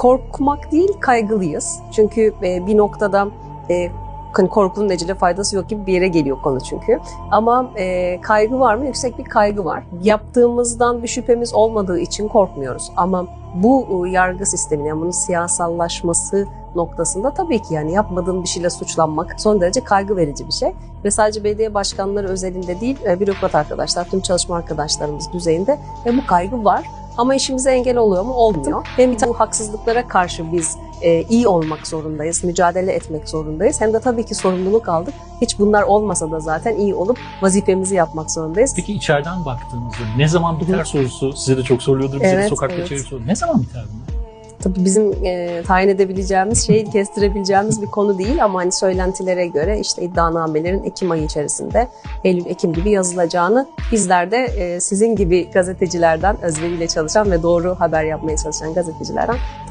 korkmak değil kaygılıyız. Çünkü e, bir noktada e, hani korkunun necile faydası yok gibi bir yere geliyor konu çünkü. Ama e, kaygı var mı? Yüksek bir kaygı var. Yaptığımızdan bir şüphemiz olmadığı için korkmuyoruz. Ama bu e, yargı sisteminin, yani bunun siyasallaşması noktasında tabii ki yani yapmadığın bir şeyle suçlanmak son derece kaygı verici bir şey. Ve sadece belediye başkanları özelinde değil, e, bürokrat arkadaşlar, tüm çalışma arkadaşlarımız düzeyinde ve bu kaygı var. Ama işimize engel oluyor mu? Olmuyor. Hem bu haksızlıklara karşı biz e, iyi olmak zorundayız, mücadele etmek zorundayız. Hem de tabii ki sorumluluk aldık. Hiç bunlar olmasa da zaten iyi olup vazifemizi yapmak zorundayız. Peki içeriden baktığınızda ne zaman biter sorusu size de çok soruluyordur. Bize de Evet, sokakta evet. çeviri soru. Ne zaman biter bunlar? Tabii bizim e, tayin edebileceğimiz, şeyi kestirebileceğimiz bir konu değil ama hani söylentilere göre işte iddianamelerin Ekim ayı içerisinde, Eylül-Ekim gibi yazılacağını bizler de e, sizin gibi gazetecilerden, özveriyle çalışan ve doğru haber yapmaya çalışan gazetecilerden takip